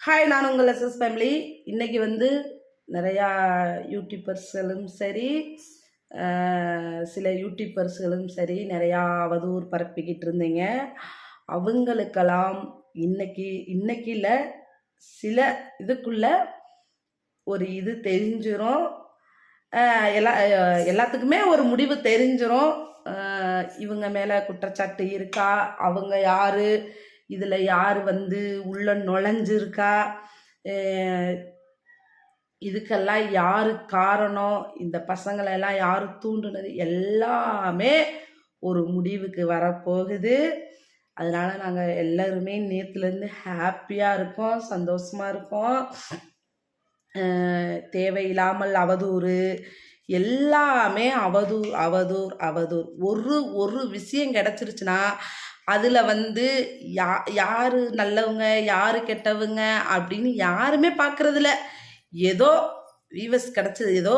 Hi நான் உங்கள் SS family இன்றைக்கி வந்து நிறையா யூடியூபர்ஸ்களும் சரி சில யூடியூபர்ஸ்களும் சரி நிறையா அவதூறு பரப்பிக்கிட்டு இருந்தீங்க. அவங்களுக்கெல்லாம் இன்னைக்கு இன்னைக்கு இல்லை சில இதுக்குள்ள ஒரு இது தெரிஞ்சிடும் எல்லா எல்லாத்துக்குமே ஒரு முடிவு தெரிஞ்சிடும் இவங்க மேலே குற்றச்சாட்டு இருக்கா? அவங்க யாரு? இதில் யார் வந்து உள்ள நுழைஞ்சிருக்கா? இதுக்கெல்லாம் யார் காரணம்? இந்த பசங்களெல்லாம் யார் தூண்டுனது? எல்லாமே ஒரு முடிவுக்கு வரப்போகுது. அதனால நாங்கள் எல்லாருமே நேற்றுலேருந்து ஹாப்பியாக இருக்கோம் சந்தோஷமாக இருக்கோம். தேவையில்லாமல் அவதூறு. எல்லாமே அவதூர் அவதூர் அவதூர் ஒரு ஒரு விஷயம் கிடச்சிருச்சுன்னா அதில் வந்து யா யார் நல்லவங்க யார் கெட்டவங்க அப்படின்னு யாருமே பார்க்குறதில்ல ஏதோ வீவஸ் கிடச்சது ஏதோ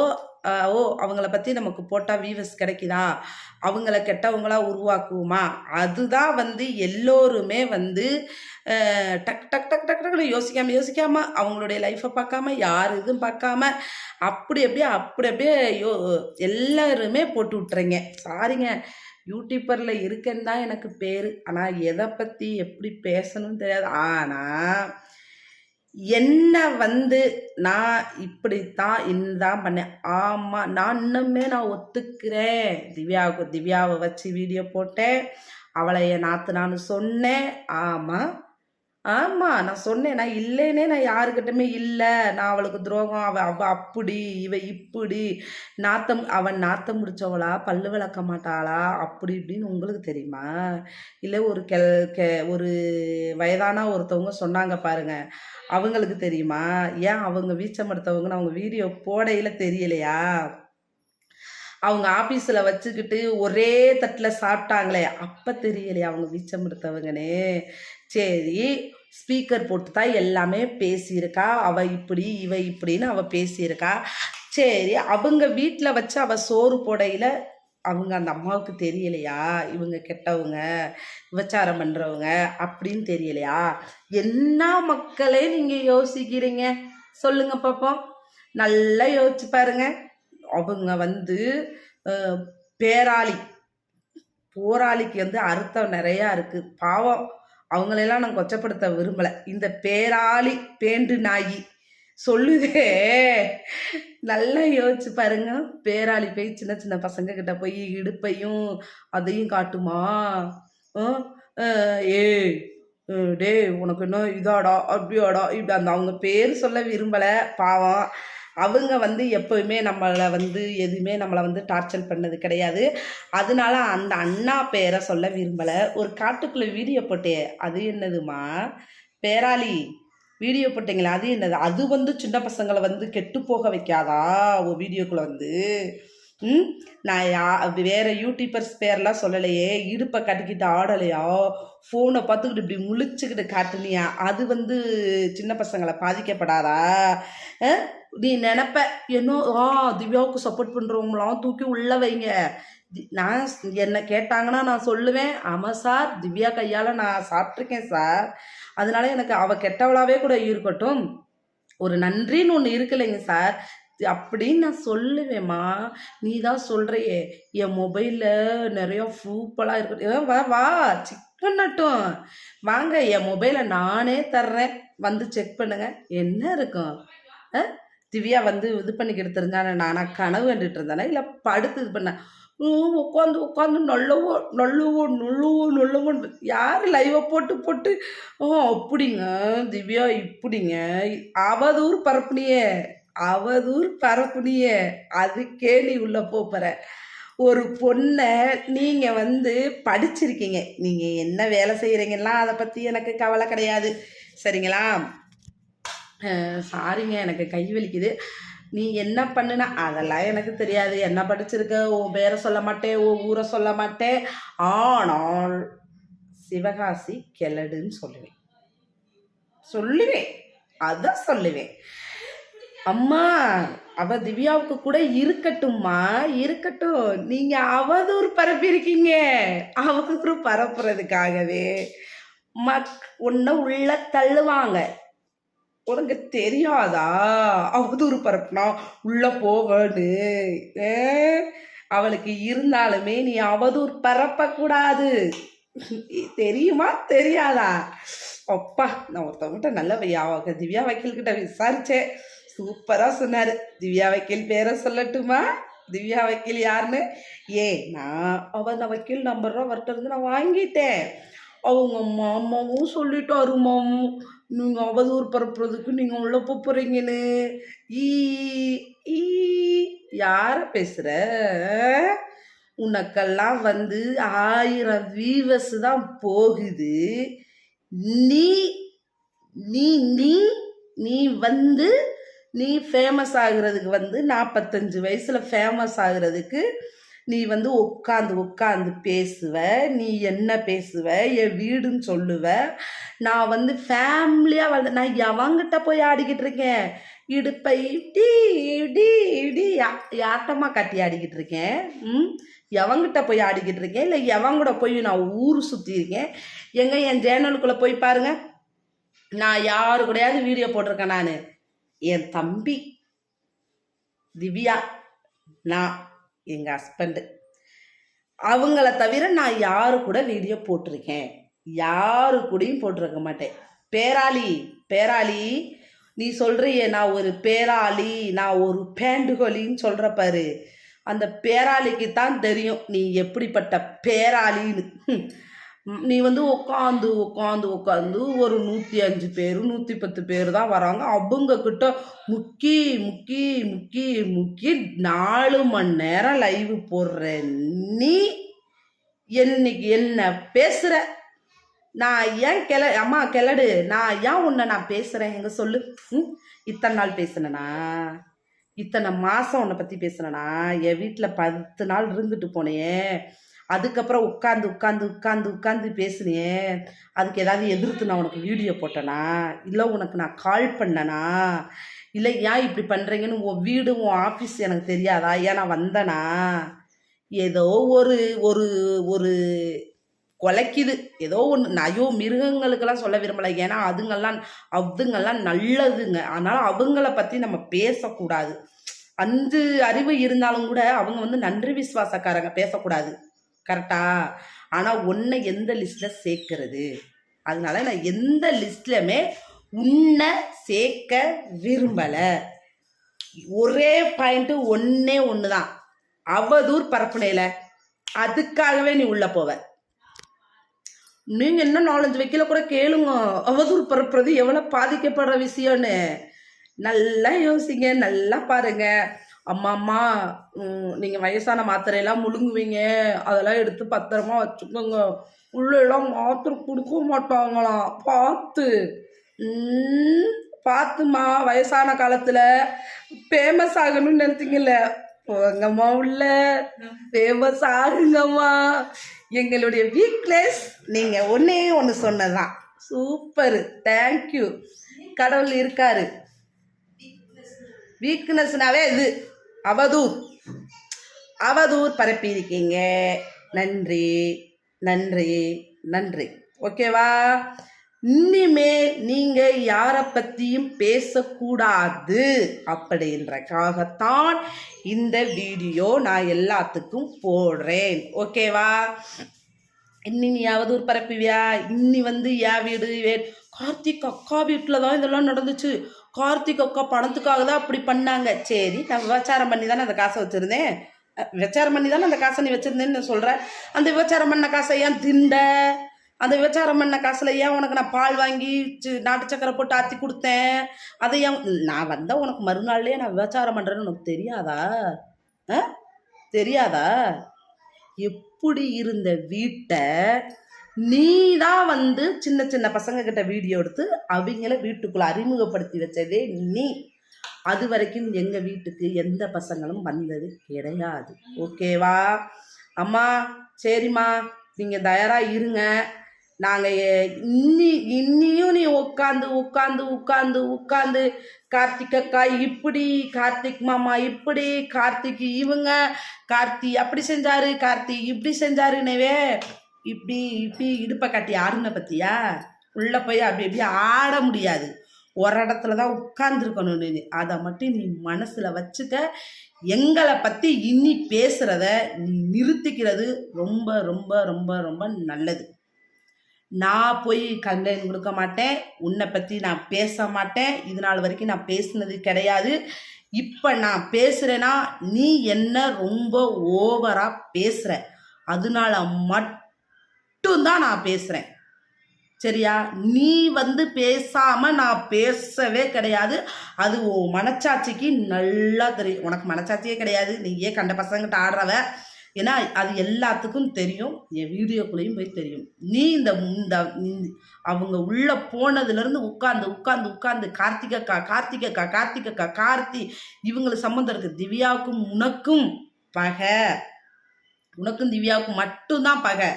ஓ அவங்கள பற்றி நமக்கு போட்டால் வீவஸ் கிடைக்குதா? அவங்கள கெட்டவங்களா உருவாக்குவோமா? அதுதான் வந்து எல்லோருமே வந்து டக் டக் டக் டக் டக்குனு யோசிக்காமல் யோசிக்காமல் அவங்களுடைய லைஃப்பை பார்க்காம யார் இதுவும் பார்க்காம அப்படி அப்படியே அப்படி அப்படியே யோ எல்லாருமே போட்டு விட்டுறீங்க. சாரிங்க. யூடியூப்பரில் இருக்கேன்னு தான் எனக்கு பேர். ஆனால் எதை பற்றி எப்படி பேசணும்னு தெரியாது. ஆனால் என்னை வந்து நான் இப்படித்தான் இதுதான் பண்ணேன். ஆமாம் நான் இன்னுமே நான் ஒத்துக்கிறேன். திவ்யாவுக்கு திவ்யாவை வச்சு வீடியோ போட்டேன். அவளை என் நாத்து சொன்னேன். ஆமாம் ஆமாம் நான் சொன்னேன் நான் இல்லைன்னே நான் யாருக்கிட்டமே இல்லை. நான் அவளுக்கு துரோகம் அவ அவ அப்படி இவ இப்படி. நாத்தம் அவன் நாத்தம் முடிச்சவளா பல்லு விளக்க மாட்டாளா அப்படி இப்படின்னு உங்களுக்கு தெரியுமா? இல்லை ஒரு கெல் கெ ஒரு வயதான ஒருத்தவங்க சொன்னாங்க பாருங்க. அவங்களுக்கு தெரியுமா? ஏன் அவங்க வீச்சம் எடுத்தவங்கன்னு அவங்க வீடியோ போடையில் தெரியலையா? அவங்க ஆஃபீஸில் வச்சுக்கிட்டு ஒரே தட்டில் சாப்பிட்டாங்களே. அப்போ தெரியலையா அவங்க வீச்சம் எடுத்தவங்கனே சரி ஸ்பீக்கர் போட்டு தான் எல்லாமே பேசியிருக்கா. அவ இப்படி இவ இப்படின்னு அவ பேசியிருக்கா. சரி அவங்க வீட்டில் வச்சு அவ சோறு போடையில் அவங்க அந்த அம்மாவுக்கு தெரியலையா? இவங்க கெட்டவங்க விபச்சாரம் பண்ணுறவங்க அப்படின்னு தெரியலையா? என்ன மக்களே நீங்கள் யோசிக்கிறீங்க? சொல்லுங்க பாப்போம். நல்லா யோசிச்சு பாருங்க. அவங்க வந்து பேராளி. போராளிக்கு வந்து அர்த்தம் நிறையா இருக்குது பாவம். அவங்களெல்லாம் நான் கொச்சப்படுத்த விரும்பலை. இந்த பேராளி பேண்டு நாயி சொல்லுதே. நல்லா யோசிச்சு பாருங்க. பேராளி போய் சின்ன சின்ன பசங்க கிட்ட போய் இடுப்பையும் அதையும் காட்டுமா? ஏ டே ஏய் டேய் உனக்கு என்ன இதாடா அப்படியாடா இப்படி அந்த அவங்க பேர் சொல்ல விரும்பலை. பாவம். அவங்க வந்து எப்போவுமே நம்மளை வந்து எதுவுமே நம்மளை வந்து டார்ச்சர் பண்ணது கிடையாது. அதனால அந்த அண்ணா பேரை சொல்ல விரும்பலை. ஒரு காட்டுக்குள்ளே வீடியோ போட்டே அது என்னதுமா பேராளி வீடியோ போட்டீங்களா அது என்னது? அது வந்து சின்ன பசங்களை வந்து கெட்டு போக வைக்காதா? ஒரு வீடியோக்குள்ளே வந்து. ம்? நான் யா வேறு யூடியூபர்ஸ் பேர்லாம் சொல்லலையே. இடுப்பை கட்டிக்கிட்டு ஆடலையா? ஃபோனை பார்த்துக்கிட்டு இப்படி முழிச்சுக்கிட்டு காட்டுனியா? அது வந்து சின்ன பசங்களை பாதிக்கப்படாதா? நீ நினப்ப என்னோ ஆ திவ்யாவுக்கு சப்போர்ட் பண்ணுறவங்களாம் தூக்கி உள்ள வைங்க. நான் என்னை என்ன கேட்டாங்கன்னா நான் சொல்லுவேன். ஆமாம் சார் திவ்யா கையால் நான் சாப்பிட்ருக்கேன் சார். அதனால எனக்கு அவள் கெட்டவளாவே கூட இருக்கட்டும். ஒரு நன்றின்னு ஒன்று இருக்குல்லைங்க சார். அப்படின்னு நான் சொல்லுவேம்மா. நீ தான் சொல்கிறையே என் மொபைலில் நிறையா ப்ரூஃபெல்லாம் இருக்கட்டும் ஏ, வா வா செக் பண்ணட்டும் வாங்க என் மொபைலை நானே தர்றேன். வந்து செக் பண்ணுங்க. என்ன இருக்கும்? ஆ? திவ்யா வந்து இது பண்ணிக்கிட்டு தெரிஞ்சானே நானா கனவு கண்டுட்டு இருந்தானே? இல்லை படுத்து இது பண்ண? உட்காந்து உட்காந்து நொல்லவோ நொல்லுவோ நொல்லுவோ நல்லவோன் யார் லைவை போட்டு போட்டு ஓ அப்படிங்க திவ்யா இப்படிங்க. அவதூறு பரப்புனியே அவதூறு பரப்புனியே அதுக்கே நீ உள்ளே போகிற ஒரு பொண்ணை நீங்கள் வந்து படிச்சிருக்கீங்க. நீங்கள் என்ன வேலை செய்கிறீங்கலாம் அதை பற்றி எனக்கு கவலை கிடையாது. சரிங்களா? சாரிங்க எனக்கு கை வலிக்குது. நீ என்ன பண்ணுன அதெல்லாம் எனக்கு தெரியாது. என்ன படிச்சிருக்க? உன் பேரை சொல்ல மாட்டேன் உன் ஊரை சொல்ல மாட்டேன். ஆனால் சிவகாசி கெலடுன்னு சொல்லுவேன். சொல்லுவேன். அதான் சொல்லுவேன். அம்மா அவ திவ்யாவுக்கு கூட இருக்கட்டும்மா. இருக்கட்டும். நீங்க அவதூறு பரப்பியிருக்கீங்க அவதூறு பரப்புறதுக்காகவே மக் உன்னை உள்ள தள்ளுவாங்க. உனக்கு தெரியாதா? அவதூறு பரப்புனா உள்ள போவனு ஏ? அவளுக்கு இருந்தாலுமே நீ அவதூறு பரப்பக்கூடாது. தெரியுமா? தெரியாதா? அப்பா நான் ஒருத்தவங்கிட்ட நல்ல யா- திவ்யா வக்கீல் கிட்ட விசாரிச்சேன். சூப்பரா சொன்னாரு. திவ்யா வக்கீல் பேரை சொல்லட்டுமா? திவ்யா வக்கீல் யாருன்னு? ஏ நான் அவ வக்கீல் நம்பர் அவர்கிட்ட இருந்து நான் வாங்கிட்டேன். அவங்க மாமாவும் சொல்லிட்டாரு மாமும் நீங்க அவதூறு பரப்புறதுக்கு நீங்கள் உள்ளே போக போகிறீங்கன்னு ஈ ஈ யார பேசுகிற உனக்கெல்லாம் வந்து ஆயிரம் வீவர்ஸ் தான் போகுது. நீ நீ நீ நீ வந்து நீ ஃபேமஸ் ஆகுறதுக்கு வந்து நாற்பத்தஞ்சு வயசில் ஃபேமஸ் ஆகுறதுக்கு நீ வந்து உட்காந்து உட்காந்து பேசுவ நீ என்ன பேசுவ என் வீடுன்னு சொல்லுவ. நான் வந்து ஃபேமிலியாக வளர்ந்த நான் எவங்கிட்ட போய் ஆடிக்கிட்டு இருக்கேன்? இடுப்பை இப்படி இப்படி இப்படி யா- யாட்டமா கட்டி ஆடிக்கிட்டு இருக்கேன்? ம்? எவங்கிட்ட போய் ஆடிக்கிட்டு இருக்கேன்? இல்லை எவங்கூட போய் நான் ஊர் சுற்றி இருக்கேன்? எங்க என் சேனலுக்குள்ளே போய் பாருங்க. நான் யாரு கூடயாவது வீடியோ போட்டிருக்கேன் நான். என் தம்பி திவ்யா. நான் எங்கள் ஹஸ்பண்டு அவங்கள தவிர நான் யாரு கூட வீடியோ போட்டிருக்கேன்? யாரு கூடயும் போட்டிருக்க மாட்டேன். பேராளி பேராளி நீ சொல்றியே நான் ஒரு பேராளி நான் ஒரு பேண்டுகோலின்னு சொல்கிற பாரு. அந்த பேராளிக்கு தான் தெரியும் நீ எப்படிப்பட்ட பேராளின்னு. நீ வந்து உட்காந்து உட்காந்து உட்காந்து ஒரு நூற்றி அஞ்சு பேர் நூற்றி பத்து பேர் தான் வராங்க. அவங்கக்கிட்ட முக்கி முக்கி முக்கி முக்கி நாலு மணி நேரம் லைவ் போடுற நீ என்னைக்கு என்ன பேசுற? நான் ஏன் கிள அம்மா கிளடு. நான் ஏன் உன்னை நான் பேசுறேன்? எங்க சொல்லு. ம்? இத்தனை நாள் பேசுனேனா? இத்தனை மாசம் உன்னை பத்தி பேசுனேனா? என் வீட்டில் பத்து நாள் இருந்துட்டு போனேன். அதுக்கப்புறம் உட்காந்து உட்காந்து உட்காந்து உட்காந்து பேசுனியே. அதுக்கு ஏதாவது எதிர்த்து நான் உனக்கு வீடியோ போட்டேனா? இல்லை உனக்கு நான் கால் பண்ணனா? இல்லை ஏன் இப்படி பண்ணுறீங்கன்னு உன் வீடு உன் ஆஃபீஸ் எனக்கு தெரியாதா? ஏன் நான் வந்தனா? ஏதோ ஒரு ஒரு ஒரு குலைக்குது. ஏதோ ஒன்று ஐயோ மிருகங்களுக்கெல்லாம் சொல்ல விரும்பலை. ஏன்னா அதுங்கெல்லாம் அதுங்கெல்லாம் நல்லதுங்க. அதனால் அவங்கள பற்றி நம்ம பேசக்கூடாது. அந்த அறிவு இருந்தாலும் கூட அவங்க வந்து நன்றி விசுவாசக்காரங்க. பேசக்கூடாது. கரெக்டா ஆனால் உன்னை எந்த லிஸ்ட்டில் சேர்க்கறது? அதனால நான் எந்த லிஸ்ட்லையுமே உன்னை சேர்க்க விரும்பலை. ஒரே பாயிண்ட்டு ஒன்றே ஒன்று தான் அவதூர் பரப்புனையில். அதுக்காகவே நீ உள்ளே போவ. நீங்கள் இன்னும் நாலஞ்சு வைக்கல கூட கேளுங்க. அவதூறு பரப்புறது எவ்வளோ பாதிக்கப்படுற விஷயம்னு. நல்லா யோசிங்க நல்லா பாருங்க. அம்மா அம்மா ம், நீங்க வயசான மாத்திரையெல்லாம் முழுங்குவீங்க. அதெல்லாம் எடுத்து பத்திரமா வச்சுக்கோங்க. உள்ளெல்லாம் மாத்திரை கொடுக்க மாட்டாங்களாம் பார்த்து. பார்த்துமா வயசான காலத்துல ஃபேமஸ் ஆகணும்னு நினைச்சீங்கல்ல போங்கம்மா உள்ள. ஃபேமஸ் ஆகுங்கம்மா. எங்களுடைய வீக்னஸ் நீங்க ஒன்னே ஒன்று சொன்னதான் சூப்பர். தேங்க்யூ கடவுள் இருக்காரு. வீக்னஸ்னாவே இது. அவதூர். அவதூர் பரப்பியிருக்கீங்க. நன்றி நன்றி நன்றி. ஓகேவா? இனிமேல் நீங்க யாரை பத்தியும் பேசக்கூடாது அப்படின்றக்காகத்தான் இந்த வீடியோ நான் எல்லாத்துக்கும் போடுறேன். ஓகேவா? இன்னி நீ அவதூறு பரப்புவியா? இன்னி வந்து யா வீடு வே- கார்த்திக் அக்கா வீட்டில் தான் இதெல்லாம் நடந்துச்சு. கார்த்திக் அக்கா பணத்துக்காக தான் அப்படி பண்ணாங்க. சரி நான் விபச்சாரம் பண்ணி தானே அந்த காசை வச்சுருந்தேன். விபச்சாரம் பண்ணி தானே அந்த காசை நீ வச்சுருந்தேன்னு நான் சொல்கிறேன் அந்த விபச்சாரம் பண்ண காசை ஏன் திண்ட? அந்த விபச்சாரம் பண்ண காசில் ஏன் உனக்கு நான் பால் வாங்கி நாட்டு சக்கரை போட்டு ஆற்றி கொடுத்தேன்? அதை ஏன் நான் வந்தால் உனக்கு மறுநாள்லேயே நான் விபச்சாரம் பண்ணுறேன்னு உனக்கு தெரியாதா? ஆ தெரியாதா? எப்படி இருந்த வீட்டை நீ தான் வந்து சின்ன சின்ன பசங்க கிட்ட வீடியோ எடுத்து அவங்கள வீட்டுக்குள்ள அறிமுகப்படுத்தி வச்சதே நீ. அது வரைக்கும் எங்க வீட்டுக்கு எந்த பசங்களும் வந்தது கிடையாது. ஓகேவா அம்மா சரிம்மா. நீங்க தயாரா இருங்க. நாங்கள் இன்னி இன்னியும் நீ உட்காந்து உட்காந்து உட்காந்து உட்காந்து கார்த்திக் அக்கா இப்படி கார்த்திக் மாமா இப்படி கார்த்திக் இவங்க கார்த்தி அப்படி செஞ்சாரு கார்த்தி இப்படி செஞ்சாருனவே இப்படி இப்படி இடுப்பை கட்டி ஆடுன பத்தியா? உள்ள போய் அப்படி இப்படி ஆட முடியாது. ஒரு இடத்துல தான் உட்கார்ந்துருக்கணும் நீ. அதை மட்டும் நீ மனசில் வச்சுக்க. எங்களை பற்றி இன்னி பேசுகிறத நீ நிறுத்திக்கிறது ரொம்ப ரொம்ப ரொம்ப ரொம்ப நல்லது. நான் போய் கம்ப்ளைண்ட் கொடுக்க மாட்டேன். உன்னை பற்றி நான் பேச மாட்டேன். இது நாள் வரைக்கும் நான் பேசினது கிடையாது. இப்போ நான் பேசுகிறேன்னா நீ என்ன ரொம்ப ஓவராக பேசுகிற அதனால மட்டும்தான் நான் பேசுகிறேன் சரியா? நீ வந்து பேசாமல் நான் பேசவே கிடையாது. அது உன் மனச்சாட்சிக்கு நல்லா தெரியும். உனக்கு மனச்சாட்சியே கிடையாது. நீயே கண்ட பசங்கிட்ட ஆடுறவ? ஏன்னா அது எல்லாத்துக்கும் தெரியும் என் வீடியோக்குள்ளேயும் போய் தெரியும். நீ இந்த இந்த அவங்க உள்ள போனதுலேருந்து உட்காந்து உட்காந்து உட்காந்து கார்த்திகக்கா கார்த்திகக்கா கார்த்திகக்கா கார்த்தி இவங்களுக்கு சம்மந்தம் இருக்கு. திவ்யாவுக்கும் உனக்கும் பகை. உனக்கும் திவ்யாவுக்கும் மட்டும்தான் பகை.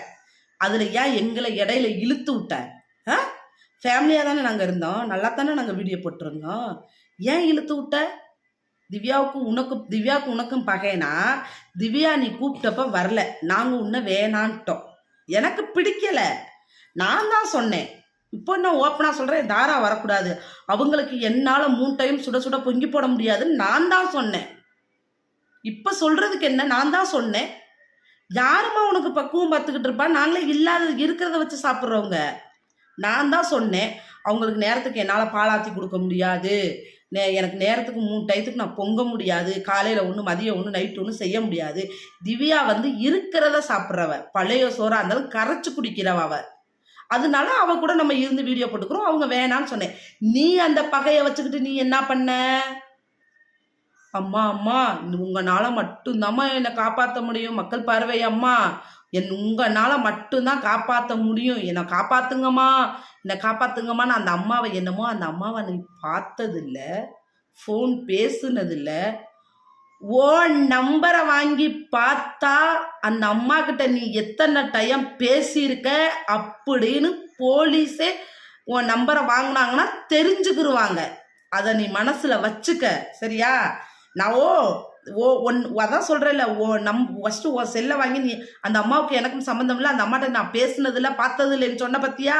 அதில் ஏன் எங்களை இடையில இழுத்து விட்ட? ஆ? ஃபேமிலியாக தானே நாங்கள் இருந்தோம். நல்லா தானே நாங்கள் வீடியோ போட்டிருந்தோம். ஏன் இழுத்து விட்ட? திவ்யாவுக்கும் உனக்கும் திவ்யாவுக்கும் உனக்கும் பகைனா திவ்யா நீ கூப்பிட்டப்ப வரல. நாங்கள் உன்னை வேணான்ட்டோம். எனக்கு பிடிக்கல. நான் தான் சொன்னேன். இப்போ நான் ஓப்பனாக சொல்கிறேன் தாரா வரக்கூடாது. அவங்களுக்கு என்னால் மூணு டைம் சுட சுட பொங்கி போட முடியாதுன்னு நான் தான் சொன்னேன். இப்போ சொல்கிறதுக்கு என்ன? நான் தான் சொன்னேன். யாருமா உனக்கு பக்குவம் பார்த்துக்கிட்டு இருப்பா? நாங்களே இல்லாத இருக்கிறத வச்சு சாப்பிட்றவங்க. நான் தான் சொன்னேன். அவங்களுக்கு நேரத்துக்கு என்னால் பாலாத்தி கொடுக்க முடியாது. நே எனக்கு நேரத்துக்கு மூணு டயத்துக்கு நான் பொங்க முடியாது. காலையில் ஒன்று மதியம் ஒன்று நைட்டு ஒன்று செய்ய முடியாது. திவ்யா வந்து இருக்கிறத சாப்பிட்றவ. பழைய சோறாக இருந்தாலும் கரைச்சி குடிக்கிறவ அவ. அதனால அவ கூட நம்ம இருந்து வீடியோ போட்டுக்கிறோம். அவங்க வேணான்னு சொன்னேன். நீ அந்த பகையை வச்சுக்கிட்டு நீ என்ன பண்ண? அம்மா அம்மா உங்களால மட்டும்தாம்மா என்னை காப்பாற்ற முடியும். மக்கள் பார்வை அம்மா. என் உங்களால் மட்டும்தான் காப்பாற்ற முடியும். என்னை காப்பாற்றுங்கம்மா என்னை காப்பாத்துங்கம்மான்னு அந்த அம்மாவை என்னமோ அந்த அம்மாவை நீ பார்த்ததில்ல ஃபோன் பேசுனதில்ல. ஓ நம்பரை வாங்கி பார்த்தா அந்த அம்மா கிட்ட நீ எத்தனை டைம் பேசியிருக்க அப்படின்னு போலீஸே உன் நம்பரை வாங்கினாங்கன்னா தெரிஞ்சுக்கிருவாங்க. அதை நீ மனசில் வச்சுக்க. சரியா? நான் ஓ ஓ ஒன் அதான் சொல்கிறேன்ல ஓ நம் ஃபஸ்ட்டு ஓ செல்லை வாங்கி நீ அந்த அம்மாவுக்கு எனக்கும் சம்மந்தம் இல்லை அந்த அம்மாட்ட நான் பேசுனதில்ல பார்த்தது இல்லைன்னு சொன்ன பத்தியா?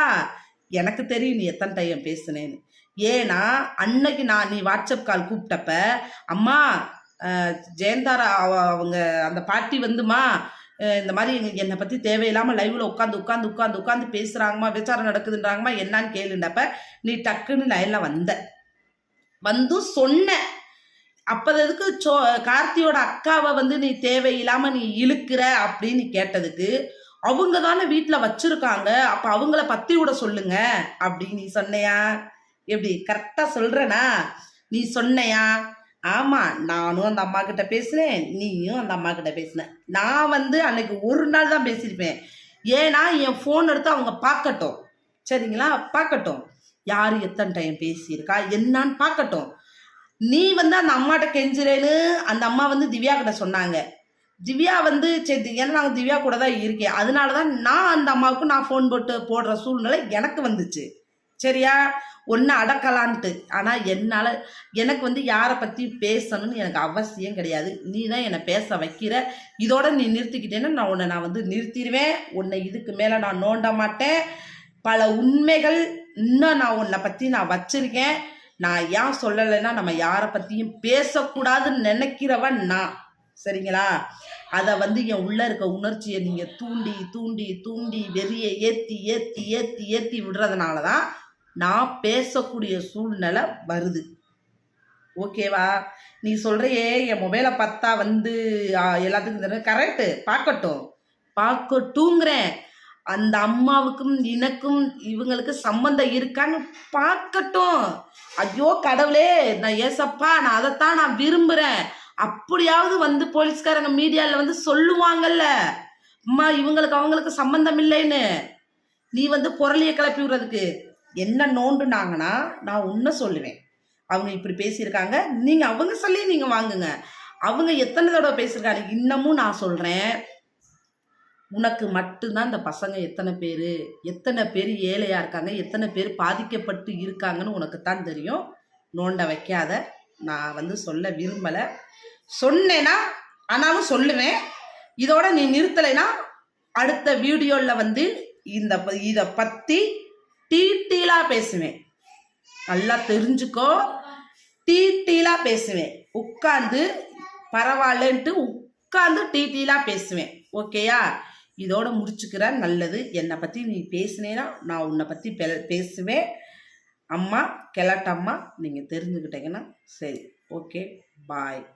எனக்கு தெரியும் நீ எத்தனை டைம் பேசுனேன்னு. ஏன்னா அன்னைக்கு நான் நீ வாட்ஸ்அப் கால் கூப்பிட்டப்ப அம்மா ஜெயந்தாரா அவங்க அந்த பாட்டி வந்துமா இந்த மாதிரி என்னை பற்றி தேவையில்லாமல் லைவில் உட்காந்து உட்காந்து உட்காந்து உட்காந்து பேசுகிறாங்கம்மா விசாரம் நடக்குதுன்றாங்கம்மா என்னன்னு கேளுண்டப்ப நீ டக்குன்னு லைனில் வந்த. வந்து சொன்ன. அப்போதுக்கு சோ கார்த்தியோட அக்காவை வந்து நீ தேவையில்லாமல் நீ இழுக்கிற அப்படின்னு கேட்டதுக்கு அவங்க தானே வீட்டில் வச்சிருக்காங்க அப்போ அவங்கள பத்தி விட சொல்லுங்க அப்படி நீ சொன்னையா? எப்படி? கரெக்டாக சொல்றேனா? நீ சொன்னையா? ஆமாம் நானும் அந்த அம்மா கிட்ட பேசினேன் நீயும் அந்த அம்மா கிட்ட பேசினேன் நான் வந்து அன்னைக்கு ஒரு நாள் தான் பேசியிருப்பேன். ஏன்னா என் ஃபோன் எடுத்து அவங்க பார்க்கட்டும். சரிங்களா? பார்க்கட்டும். யார் எத்தனை டைம் பேசியிருக்கா? என்னான்னு பார்க்கட்டும். நீ வந்து அந்த அம்மாட்ட கெஞ்சுறேன்னு அந்த அம்மா வந்து திவ்யா கிட்ட சொன்னாங்க. திவ்யா வந்து சரி ஏன்னா நாங்கள் திவ்யா கூட தான் இருக்கேன். அதனால தான் நான் அந்த அம்மாவுக்கு நான் ஃபோன் போட்டு போடுற சூழ்நிலை எனக்கு வந்துச்சு. சரியா? ஒன்று அடக்கலான்ட்டு. ஆனால் என்னால் எனக்கு வந்து யாரை பற்றி பேசணும்னு எனக்கு அவசியம் கிடையாது. நீ தான் என்னை பேச வைக்கிற. இதோட நீ நிறுத்திக்கிட்டேன்னா நான் உன்னை நான் வந்து நிறுத்திடுவேன். உன்னை இதுக்கு மேலே நான் நோண்ட மாட்டேன். பல உண்மைகள் இன்னும் நான் உன்னை பற்றி நான் வச்சுருக்கேன். நான் ஏன் சொல்லலைன்னா நம்ம யாரை பற்றியும் பேசக்கூடாதுன்னு நினைக்கிறவன் நான். சரிங்களா? அதை வந்து என் உள்ள இருக்க உணர்ச்சியை நீங்கள் தூண்டி தூண்டி தூண்டி வெறியை ஏற்றி ஏற்றி ஏற்றி ஏற்றி விடுறதுனால தான் நான் பேசக்கூடிய சூழ்நிலை வருது. ஓகேவா? நீ சொல்கிறையே என் மொபைலை பார்த்தா வந்து எல்லாத்துக்கும் தெரியும். கரெக்டு பார்க்கட்டும். பார்க்கட்டுங்கிறேன் அந்த அம்மாவுக்கும் எனக்கும் இவங்களுக்கு சம்மந்தம் இருக்கான்னு பார்க்கட்டும். ஐயோ கடவுளே நான் ஏசப்பா நான் அதைத்தான் நான் விரும்புகிறேன் அப்படியாவது வந்து போலீஸ்காரங்க மீடியாவில் வந்து சொல்லுவாங்கல்ல. அம்மா இவங்களுக்கு அவங்களுக்கு சம்மந்தம் இல்லைன்னு. நீ வந்து புரளியை கிளப்பி விடுறதுக்கு என்ன நோண்டுனாங்கன்னா நான் உன்ன சொல்லுவேன். அவங்க இப்படி பேசியிருக்காங்க. நீங்கள் அவங்க சொல்லி நீங்கள் வாங்குங்க. அவங்க எத்தனை தடவை பேசியிருக்காங்க? இன்னமும் நான் சொல்கிறேன் உனக்கு மட்டும்தான் இந்த பசங்க எத்தனை பேர் எத்தனை பேர் ஏழையாக இருக்காங்க எத்தனை பேர் பாதிக்கப்பட்டு இருக்காங்கன்னு உனக்கு தான் தெரியும். நோண்ட வைக்காத. நான் வந்து சொல்ல விரும்பலை. சொன்னேன்னா ஆனாலும் சொல்லுவேன். இதோட நீ நிறுத்தலைன்னா அடுத்த வீடியோவில் வந்து இந்த ப- இதை பற்றி டீட்டெயிலாக பேசுவேன். நல்லா தெரிஞ்சுக்கோ. டீட்டெயிலாக பேசுவேன். உட்காந்து பரவாயில்லன்ட்டு உட்காந்து டீட்டெயிலாக பேசுவேன். ஓகேயா? இதோட முடிச்சுக்கிறேன் நல்லது. என்னை பற்றி நீ பேசுனேன்னா நான் உன்னை பற்றி பெ பேசுவேன். அம்மா கிளட்டம்மா நீங்கள் தெரிஞ்சுக்கிட்டீங்கன்னா சரி ஓகே பாய்.